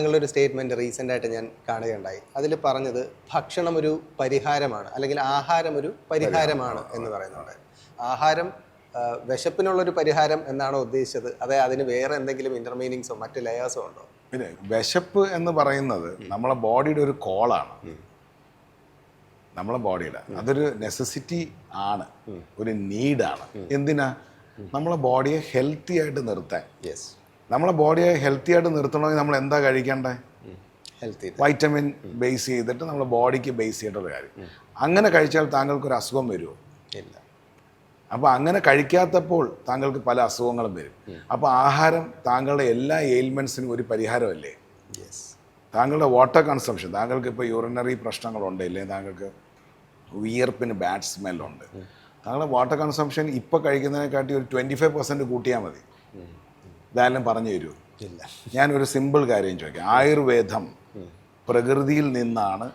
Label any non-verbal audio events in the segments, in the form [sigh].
താങ്കളുടെ ഒരു statement recent ആയിട്ട് ഞാൻ കാണുകയുണ്ടായി. അതിൽ പറഞ്ഞത് ഭക്ഷണം ഒരു പരിഹാരമാണ് അല്ലെങ്കിൽ ആഹാരം ഒരു പരിഹാരമാണ് എന്ന് പറയുന്നുണ്ട്. ആഹാരം വിശപ്പിനുള്ളൊരു പരിഹാരം എന്നാണോ ഉദ്ദേശിച്ചത്? അതെ അതിന് വേറെ എന്തെങ്കിലും ഇന്റർമീനിങ്സോ മറ്റ് ലെയേഴ്സോ ഉണ്ടോ? പിന്നെ വിശപ്പ് എന്ന് പറയുന്നത് നമ്മളെ ബോഡിയുടെ ഒരു കോളാണ്. നമ്മളെ ബോഡിയുടെ. അതൊരു നെസസിറ്റി ആണ്. ഒരു നീഡാണ് എന്തിനാ? നമ്മളെ ബോഡിയെ ഹെൽത്തി ആയിട്ട് നിർത്താൻ. യെസ് നമ്മളെ ബോഡിയെ ഹെൽത്തി ആയിട്ട് നിർത്തണമെങ്കിൽ നമ്മൾ എന്താ കഴിക്കേണ്ടത് ഹെൽത്തി വൈറ്റമിൻ ബേസ് ചെയ്തിട്ട് നമ്മുടെ ബോഡിക്ക് ബേസ് ചെയ്തിട്ടുള്ള കാര്യം. അങ്ങനെ കഴിച്ചാൽ താങ്കൾക്ക് ഒരു അസുഖം വരുമോ? ഇല്ല. അപ്പോൾ അങ്ങനെ കഴിക്കാത്തപ്പോൾ താങ്കൾക്ക് പല അസുഖങ്ങളും വരും. അപ്പോൾ ആഹാരം താങ്കളുടെ എല്ലാ എയിൽമെൻസിനും ഒരു പരിഹാരമല്ലേ? യെസ് താങ്കളുടെ വാട്ടർ കൺസംഷൻ താങ്കൾക്ക് ഇപ്പോൾ യൂറിനറി പ്രശ്നങ്ങളുണ്ട് ഇല്ലേ? താങ്കൾക്ക് വിയർപ്പിന് ബാഡ് സ്മെല്ലുണ്ട് താങ്കളുടെ വാട്ടർ കൺസംഷൻ ഇപ്പോൾ കഴിക്കുന്നതിനെക്കാട്ടി ഒരു ട്വന്റി ഫൈവ് പെർസെന്റ് കൂട്ടിയാൽ മതി ഇതായാലും പറഞ്ഞു തരുമോ? ഇല്ല. ഞാനൊരു സിമ്പിൾ കാര്യം ചോദിക്കാം. ആയുർവേദം പ്രകൃതിയിൽ നിന്നാണ്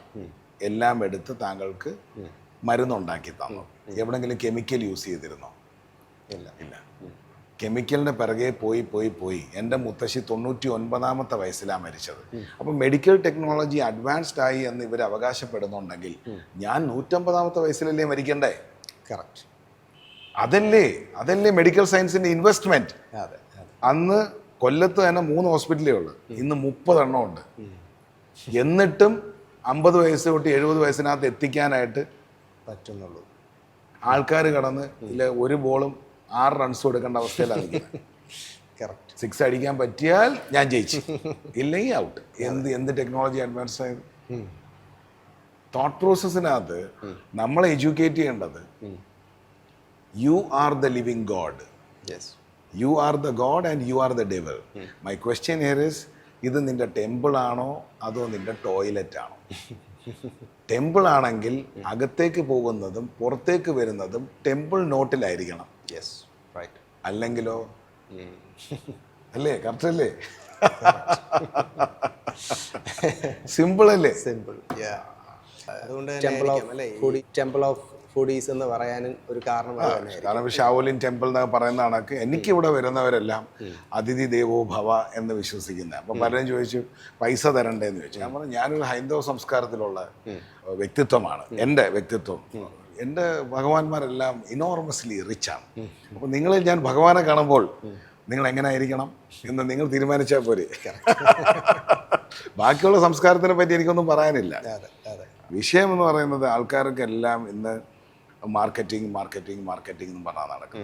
എല്ലാം എടുത്ത് താങ്കൾക്ക് മരുന്നുണ്ടാക്കി തന്നു. എവിടെങ്കിലും കെമിക്കൽ യൂസ് ചെയ്തിരുന്നോ? ഇല്ല. ഇല്ല. കെമിക്കലിന്റെ പിറകെ പോയി പോയി പോയി. എന്റെ മുത്തശ്ശി തൊണ്ണൂറ്റി ഒൻപതാമത്തെ വയസ്സിലാണ് മരിച്ചത്. അപ്പം മെഡിക്കൽ ടെക്നോളജി അഡ്വാൻസ്ഡ് ആയി എന്ന് ഇവർ അവകാശപ്പെടുന്നുണ്ടെങ്കിൽ ഞാൻ നൂറ്റമ്പതാമത്തെ വയസ്സിലല്ലേ മരിക്കണ്ടേ? കറക്റ്റ് അതല്ലേ അതല്ലേ മെഡിക്കൽ സയൻസിന്റെ ഇൻവെസ്റ്റ്മെന്റ് അതെ. അന്ന് കൊല്ലത്ത് തന്നെ മൂന്ന് ഹോസ്പിറ്റലേ ഉള്ളൂ. ഇന്ന് മുപ്പതെണ്ണം ഉണ്ട്. എന്നിട്ടും അമ്പത് വയസ്സ് തൊട്ട് എഴുപത് വയസ്സിനകത്ത് എത്തിക്കാനായിട്ട് പറ്റുന്നുള്ളൂ. ആൾക്കാർ കടന്ന് ഇല്ല ഒരു ബോളും ആറ് റൺസ് കൊടുക്കേണ്ട അവസ്ഥയിലാണ് കറക്റ്റ് സിക്സ് [laughs] അടിക്കാൻ പറ്റിയാൽ ഞാൻ ജയിച്ചു. [laughs] ഇല്ലെങ്കിൽ ഔട്ട് എന്ത് എന്ത് ടെക്നോളജി അഡ്വാൻസ് ആയത് തോട്ട് പ്രോസസ്സിനകത്ത് നമ്മളെ എഡ്യൂക്കേറ്റ് ചെയ്യേണ്ടത് you are the living god yes you are the god and you are the devil my question here is ഇത് നിന്റെ ടെമ്പിൾ ആണോ? അതോ നിന്റെ ടോയ്ലറ്റ് ആണോ? [laughs] ടെമ്പിൾ ആണെങ്കിൽ അകത്തേക്ക് പോകുന്നതും പുറത്തേക്ക് വരുന്നതും ടെമ്പിൾ നോട്ടിലായിരിക്കണം. യെസ് റൈറ്റ് അല്ലെങ്കിലോ? അല്ലേ? കറക്റ്റ് അല്ലേ? [laughs] സിമ്പിൾ അല്ലേ? സിമ്പിൾ അതുകൊണ്ട് ടെമ്പിൾ ഓഫ് അല്ലേ? ഫുഡി ടെമ്പിൾ ഓഫ് ഫുഡീസ് എന്ന് പറയാനും ഒരു കാരണം കാരണം ഷാവോലിൻ ടെമ്പിൾ എന്നൊക്കെ പറയുന്ന കണക്ക് എനിക്ക് ഇവിടെ വരുന്നവരെല്ലാം അതിഥി ദേവോ ഭവ എന്ന് വിശ്വസിക്കുന്നത് അപ്പം പലരും ചോദിച്ചു പൈസ തരണ്ടേ എന്ന് ചോദിച്ചു. ഞാൻ പറഞ്ഞു ഞാനൊരു ഹൈന്ദവ സംസ്കാരത്തിലുള്ള വ്യക്തിത്വമാണ്. എന്റെ വ്യക്തിത്വം. എന്റെ ഭഗവാന്മാരെല്ലാം ഇനോർമസ്ലി റിച്ച് ആണ്. അപ്പോൾ നിങ്ങളിൽ ഞാൻ ഭഗവാനെ കാണുമ്പോൾ നിങ്ങൾ എങ്ങനെ ആയിരിക്കണം എന്ന് നിങ്ങൾ തീരുമാനിച്ചാൽ പോരെ. ബാക്കിയുള്ള സംസ്കാരത്തിനെ പറ്റി എനിക്കൊന്നും പറയാനില്ല. വിഷയം എന്ന് പറയുന്നത് ആൾക്കാർക്കെല്ലാം ഇന്ന് മാർക്കറ്റിംഗ് മാർക്കറ്റിംഗ് മാർക്കറ്റിംഗ് എന്ന് പറഞ്ഞാൽ നടക്കും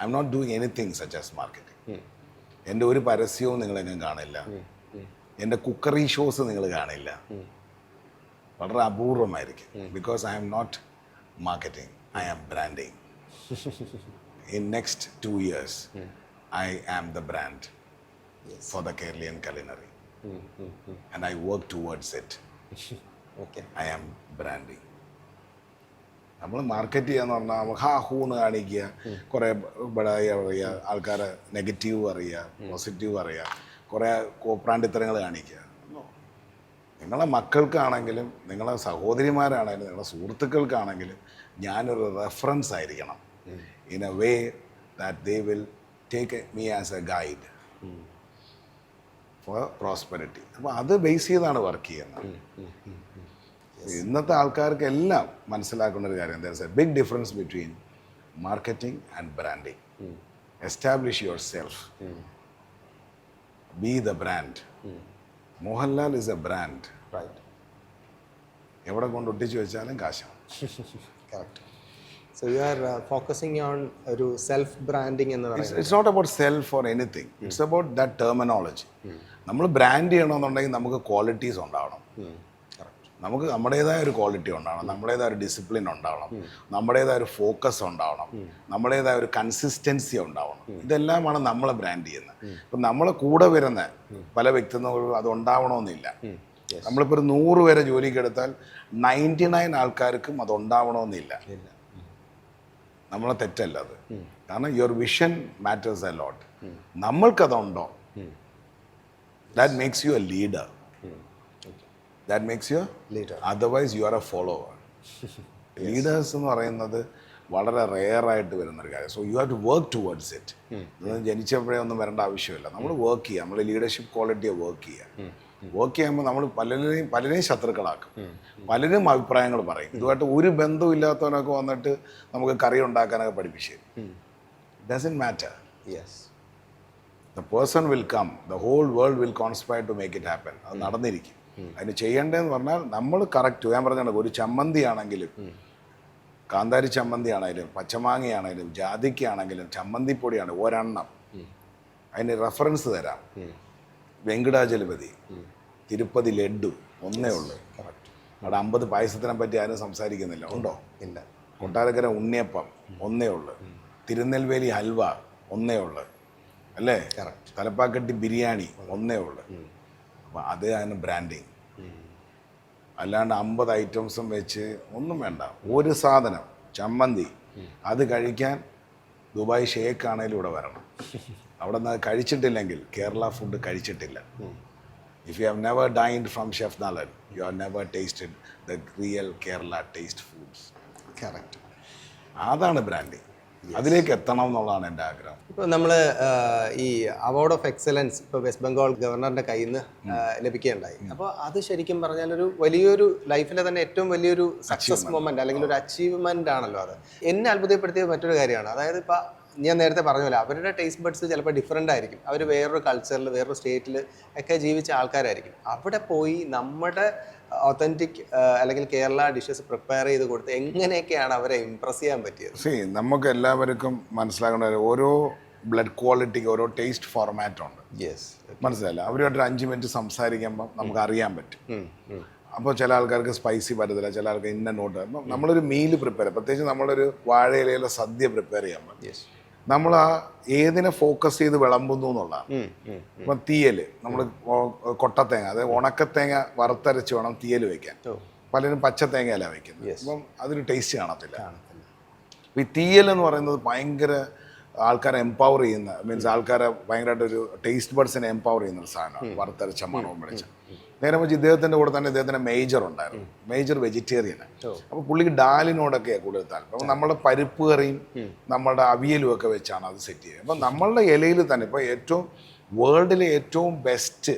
I'm not doing anything such as marketing എന്റെ ഒരു പരസ്യവും നിങ്ങളെങ്ങും കാണില്ല. എന്റെ കുക്കറി ഷോസ് നിങ്ങൾ കാണില്ല. വളരെ അപൂർവമായിരിക്കും. Because I'm not marketing I am branding in next two years I am the brand for the Keralian culinary and I work towards it okay I am branding നമ്മൾ market ചെയ്യാന്ന് പറഞ്ഞാൽ നമുക്ക് ഹാ കാണിക്കുക കുറേ ബഡായി പറയുക ആൾക്കാരെ നെഗറ്റീവ് അറിയുക പോസിറ്റീവ് അറിയുക കുറേ കോപ്രാണ്ടിത്തരങ്ങൾ കാണിക്കുക. നിങ്ങളെ മക്കൾക്കാണെങ്കിലും നിങ്ങളെ സഹോദരിമാരാണെങ്കിലും നിങ്ങളെ സുഹൃത്തുക്കൾക്കാണെങ്കിലും ഞാനൊരു റെഫറൻസ് ആയിരിക്കണം. In a way that they will take me as a guide for prosperity അപ്പോൾ അത് ബേസ് ചെയ്താണ് വർക്ക് ചെയ്യുന്നത്. ഇന്നത്തെ ആൾക്കാർക്ക് എല്ലാം മനസ്സിലാക്കുന്ന ഒരു കാര്യം എന്താ big difference between marketing and branding establish yourself be the brand Mohanlal is a brand എവിടെ കൊണ്ട് ഒട്ടിച്ചു വെച്ചാലും കാശാണ് correct so you are focusing on ഒരു സെൽഫ് ബ്രാൻഡിങ് എന്ന് പറയുന്നത്. It's not about self or anything it's about that terminology നമ്മൾ brand ചെയ്യണമെന്നുണ്ടെങ്കിൽ നമുക്ക് ക്വാളിറ്റീസ് ഉണ്ടാവണം. നമുക്ക് നമ്മുടേതായ ഒരു ക്വാളിറ്റി ഉണ്ടാവണം നമ്മുടേതായ ഒരു ഡിസിപ്ലിൻ ഉണ്ടാവണം നമ്മുടേതായ ഒരു ഫോക്കസ് ഉണ്ടാവണം നമ്മുടേതായ ഒരു കൺസിസ്റ്റൻസി ഉണ്ടാവണം. ഇതെല്ലാമാണ് നമ്മളെ ബ്രാൻഡ് ചെയ്യുന്നത്. ഇപ്പം നമ്മളെ കൂടെ വരുന്ന പല വ്യക്തിത്വങ്ങളും അത് ഉണ്ടാവണമെന്നില്ല. നമ്മളിപ്പോൾ ഒരു നൂറ് പേരെ ജോലിക്ക് എടുത്താൽ നയന്റി നയൻ ആൾക്കാർക്കും അത് ഉണ്ടാവണമെന്നില്ല. നമ്മളെ തെറ്റല്ല അത്. കാരണം your vision matters a lot നമ്മൾക്കതുണ്ടോ? That makes you a leader that makes you leader otherwise you are a follower leaders എന്ന് പറയുന്നത് വളരെ റെയറായിട്ട് വരുന്നൊരു കാര്യം. So you have to work towards it ജനിച്ചപ്പോഴേ ഒന്നും വരേണ്ട ആവശ്യമില്ല. നമ്മൾ വർക്ക് ചെയ്യുക. നമ്മൾ ലീഡർഷിപ്പ് ക്വാളിറ്റിയെ വർക്ക് ചെയ്യുക. വർക്ക് ചെയ്യുമ്പോൾ നമ്മൾ പലരെയും പലരെയും ശത്രുക്കളാക്കും. പലരും അഭിപ്രായങ്ങൾ പറയും. ഇതുമായിട്ട് ഒരു ബന്ധവും ഇല്ലാത്തവനൊക്കെ വന്നിട്ട് നമുക്ക് കറി ഉണ്ടാക്കാനൊക്കെ പഠിപ്പിച്ചു doesn't matter yes the person will come the whole world will conspire to make it happen അത് നടന്നിരിക്കും. അതിന് ചെയ്യേണ്ടതെന്ന് പറഞ്ഞാൽ നമ്മൾ കറക്റ്റ് ഞാൻ പറഞ്ഞാൽ ഒരു ചമ്മന്തി ആണെങ്കിലും കാന്താരി ചമ്മന്തി ആണെങ്കിലും പച്ചമാങ്ങയാണെങ്കിലും ജാതിക്കാണെങ്കിലും ചമ്മന്തിപ്പൊടിയാണ് ഒരെണ്ണം. അതിന് റെഫറൻസ് തരാം. വെങ്കടാചലപതി തിരുപ്പതി ലഡു ഒന്നേ ഉള്ളൂ. അവിടെ അമ്പത് പായസത്തിനെ പറ്റി ആരും സംസാരിക്കുന്നില്ല. ഉണ്ടോ? ഇല്ല. കൊട്ടാരക്കര ഉണ്ണിയപ്പം ഒന്നേ ഉള്ളു. തിരുനെൽവേലി ഹൽവ ഒന്നേ ഉള്ളു. അല്ലേ. തലപ്പാക്കട്ടി ബിരിയാണി ഒന്നേ ഉള്ളു. അപ്പം അത് അതിന് ബ്രാൻഡിങ് അല്ലാണ്ട് അമ്പത് ഐറ്റംസും വെച്ച് ഒന്നും വേണ്ട. ഒരു സാധനം ചമ്മന്തി അത് കഴിക്കാൻ ദുബായ് ഷേക്ക് ആണെങ്കിലും ഇവിടെ വരണം. അവിടെ നിന്ന് കഴിച്ചിട്ടില്ലെങ്കിൽ കേരള ഫുഡ് കഴിച്ചിട്ടില്ല. If you have never dined from chef Nalan you have never tasted the real Kerala taste foods correct അതാണ് ബ്രാൻഡിങ് അതിലേക്ക് എത്തണം എന്നുള്ളതാണ് എന്റെ ആഗ്രഹം. ഇപ്പോൾ നമ്മൾ ഈ അവാർഡ് ഓഫ് എക്സലൻസ് ഇപ്പോൾ വെസ്റ്റ് ബംഗാൾ ഗവർണറിന്റെ കയ്യിൽ നിന്ന് ലഭിക്കുകയുണ്ടായി. അപ്പോൾ അത് ശരിക്കും പറഞ്ഞാൽ ഒരു വലിയൊരു ലൈഫിലെ തന്നെ ഏറ്റവും വലിയൊരു സക്സസ് മൊമെന്റ് അല്ലെങ്കിൽ ഒരു അച്ചീവ്മെന്റ് ആണല്ലോ അത്. എന്നെ അത്ഭുതപ്പെടുത്തിയ മറ്റൊരു കാര്യമാണ്. അതായത് ഇപ്പോൾ ഞാൻ നേരത്തെ പറഞ്ഞ പോലെ അവരുടെ ടേസ്റ്റ് ബഡ്സ് ചിലപ്പോൾ ഡിഫറെന്റ് ആയിരിക്കും. അവർ വേറൊരു കൾച്ചറിൽ വേറൊരു സ്റ്റേറ്റിൽ ഒക്കെ ജീവിച്ച ആൾക്കാരായിരിക്കും. അവിടെ പോയി നമ്മുടെ ഒത്തന്റിക് അല്ലെങ്കിൽ കേരള ഡിഷസ് പ്രിപ്പയർ ചെയ്ത് കൊടുത്ത് എങ്ങനെയൊക്കെയാണ് അവരെ ഇമ്പ്രസ് ചെയ്യാൻ പറ്റിയത്? സി നമുക്ക് എല്ലാവർക്കും മനസ്സിലാക്കേണ്ട ഓരോ ബ്ലഡ് ക്വാളിറ്റിക്ക് ഓരോ ടേസ്റ്റ് ഫോർമാറ്റ് ഉണ്ട്. യെസ് മനസ്സിലായില്ല? അവരുമായിട്ട് ഒരു അഞ്ച് മിനിറ്റ് സംസാരിക്കുമ്പോൾ നമുക്ക് അറിയാൻ പറ്റും. അപ്പോൾ ചില ആൾക്കാർക്ക് സ്പൈസി പറ്റത്തില്ല ചില ആൾക്ക് ഇന്ന നോട്ട് നമ്മളൊരു മീൽ പ്രിപ്പയർ പ്രത്യേകിച്ച് നമ്മളൊരു വാഴയിലയിലെ സദ്യ പ്രിപ്പയർ ചെയ്യാൻ യെസ് നമ്മൾ ആ ഏതിനെ ഫോക്കസ് ചെയ്ത് വിളമ്പുന്നു എന്നുള്ളതാണ്. ഇപ്പം തീയൽ നമ്മൾ കൊട്ടത്തേങ്ങ അതായത് ഉണക്കത്തേങ്ങ വറുത്തരച്ച് വേണം തീയൽ വെക്കാൻ പലരും പച്ചത്തേങ്ങയല്ല വെക്കുന്നത്. അപ്പം അതിന് ടേസ്റ്റ് കാണത്തില്ല. ഈ തീയൽ എന്ന് പറയുന്നത് ഭയങ്കര ആൾക്കാരെ എംപവർ ചെയ്യുന്ന മീൻസ് ആൾക്കാരെ ഭയങ്കരമായിട്ട് ഒരു ടേസ്റ്റ് ബഡ്സിനെ എംപവർ ചെയ്യുന്ന ഒരു സാധനമാണ് വറുത്തരച്ച മണവും പിടിച്ച നേരെ മറിച്ച് ഇദ്ദേഹത്തിന്റെ കൂടെ തന്നെ ഇദ്ദേഹത്തിന് മേജർ ഉണ്ടായിരുന്നു. മേജർ വെജിറ്റേറിയനാണ്. അപ്പോൾ പുള്ളിക്ക് ഡാലിനോടൊക്കെ കൂടുതൽ താല്പര്യം. അപ്പോൾ നമ്മുടെ പരിപ്പ് കറിയും നമ്മുടെ അവിയലും ഒക്കെ വെച്ചാണ് അത് സെറ്റ് ചെയ്യുന്നത്. അപ്പം നമ്മളുടെ ഇലയിൽ തന്നെ ഇപ്പോൾ ഏറ്റവും വേൾഡിലെ ഏറ്റവും best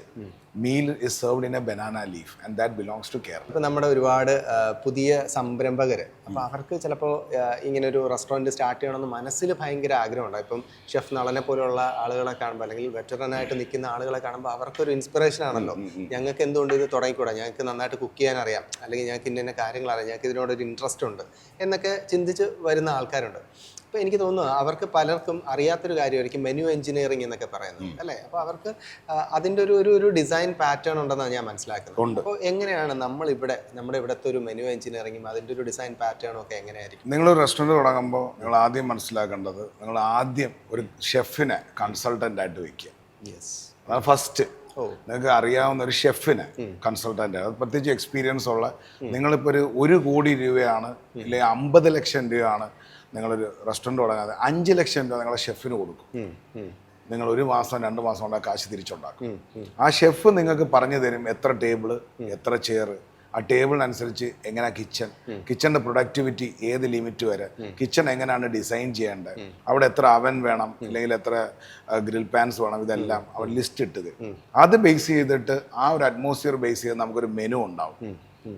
meal is served in a banana leaf and that belongs to Kerala ഇപ്പം നമ്മുടെ ഒരുപാട് പുതിയ സംരംഭകർ അപ്പോൾ അവർക്ക് ചിലപ്പോൾ ഇങ്ങനെ ഒരു റെസ്റ്റോറന്റ് സ്റ്റാർട്ട് ചെയ്യണമെന്ന് മനസ്സിൽ ഭയങ്കര ആഗ്രഹമുണ്ട്. ഇപ്പം ഷെഫ് നളനെ പോലെയുള്ള ആളുകളെ കാണുമ്പോൾ അല്ലെങ്കിൽ വെറ്ററനായിട്ട് നിൽക്കുന്ന ആളുകളെ കാണുമ്പോൾ അവർക്കൊരു ഇൻസ്പിറേഷൻ ആണല്ലോ. ഞങ്ങൾക്ക് എന്തുകൊണ്ട് ഇത് തുടങ്ങിക്കൂടാ? ഞങ്ങൾക്ക് നന്നായിട്ട് കുക്ക് ചെയ്യാൻ അറിയാം. അല്ലെങ്കിൽ ഞങ്ങൾക്ക് ഇന്ന ഇന്ന കാര്യങ്ങൾ അറിയാം. ഞങ്ങൾക്ക് ഇതിനോടൊരു ഇൻട്രസ്റ്റ് ഉണ്ട്. എന്നൊക്കെ ചിന്തിച്ച് വരുന്ന ആൾക്കാരുണ്ട്. അപ്പോൾ എനിക്ക് തോന്നുന്നു അവർക്ക് പലർക്കും അറിയാത്തൊരു കാര്യമായിരിക്കും മെനു എഞ്ചിനീയറിംഗ് എന്നൊക്കെ പറയുന്നത് അല്ലേ? അപ്പോൾ അവർക്ക് അതിന്റെ അതിന്റെ ഒരു ഒരു ഒരു ഡിസൈൻ പാറ്റേൺ ഉണ്ടെന്നാണ് ഞാൻ മനസ്സിലാക്കുന്നത്. അപ്പോൾ എങ്ങനെയാണ് നമ്മൾ ഇവിടെ നമ്മുടെ ഇവിടുത്തെ ഒരു മെനു എഞ്ചിനീയറിംഗും അതിന്റെ ഒരു ഡിസൈൻ പാറ്റേണും ഒക്കെ എങ്ങനെയായിരിക്കും? നിങ്ങൾ റെസ്റ്റോറന്റ് തുടങ്ങുമ്പോൾ നിങ്ങൾ ആദ്യം മനസ്സിലാക്കേണ്ടത് നിങ്ങൾ ആദ്യം ഒരു ഷെഫിനെ കൺസൾട്ടന്റ് ആയിട്ട് വയ്ക്കുക യെസ് ഫസ്റ്റ് നിങ്ങൾക്ക് അറിയാവുന്ന ഒരു ഷെഫിനെ കൺസൾട്ടന്റ് അത് പ്രത്യേകിച്ച് എക്സ്പീരിയൻസ് ഉള്ള നിങ്ങളിപ്പോൾ ഒരു ഒരു കോടി രൂപയാണ് അല്ലെങ്കിൽ അമ്പത് ലക്ഷം രൂപയാണ് നിങ്ങളൊരു റെസ്റ്റോറന്റ് തുടങ്ങാതെ അഞ്ച് ലക്ഷം രൂപ നിങ്ങളെ ഷെഫിന് കൊടുക്കും. നിങ്ങൾ ഒരു മാസം രണ്ട് മാസം കൊണ്ട് കാശ് തിരിച്ചുണ്ടാക്കും. ആ ഷെഫ് നിങ്ങൾക്ക് പറഞ്ഞു തരും എത്ര ടേബിൾ എത്ര ചെയർ ആ ടേബിളിനനുസരിച്ച് എങ്ങനെ കിച്ചൺ? കിച്ചണിന്റെ പ്രൊഡക്ടിവിറ്റി ഏത് ലിമിറ്റ് വരെ? കിച്ചൺ എങ്ങനെയാണ് ഡിസൈൻ ചെയ്യേണ്ടത്? അവിടെ എത്ര അവൻ വേണം? അല്ലെങ്കിൽ എത്ര ഗ്രിൽ പാൻസ് വേണം? ഇതെല്ലാം അവർ ലിസ്റ്റ് ഇട്ടത്. അത് ബേസ് ചെയ്തിട്ട് ആ ഒരു അറ്റ്മോസ്ഫിയർ ബേസ് ചെയ്ത് നമുക്കൊരു മെനു ഉണ്ടാവും.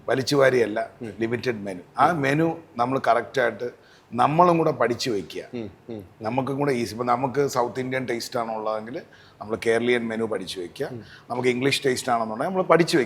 വലിച്ചുവാരിയല്ല ലിമിറ്റഡ് മെനു. ആ മെനു നമ്മൾ കറക്റ്റായിട്ട് നമ്മളും കൂടെ പഠിച്ചു വെക്കുക. നമുക്കും കൂടെ ഈസി. ഇപ്പം നമുക്ക് സൗത്ത് ഇന്ത്യൻ ടേസ്റ്റ് ആണുള്ളതെങ്കിൽ നമ്മൾ കേരളീയൻ മെനു പഠിച്ചു വെക്കുക. നമുക്ക് ഇംഗ്ലീഷ് ടേസ്റ്റ് ആണെന്നുണ്ടെങ്കിൽ നമ്മൾ പഠിച്ചു വെക്കുക.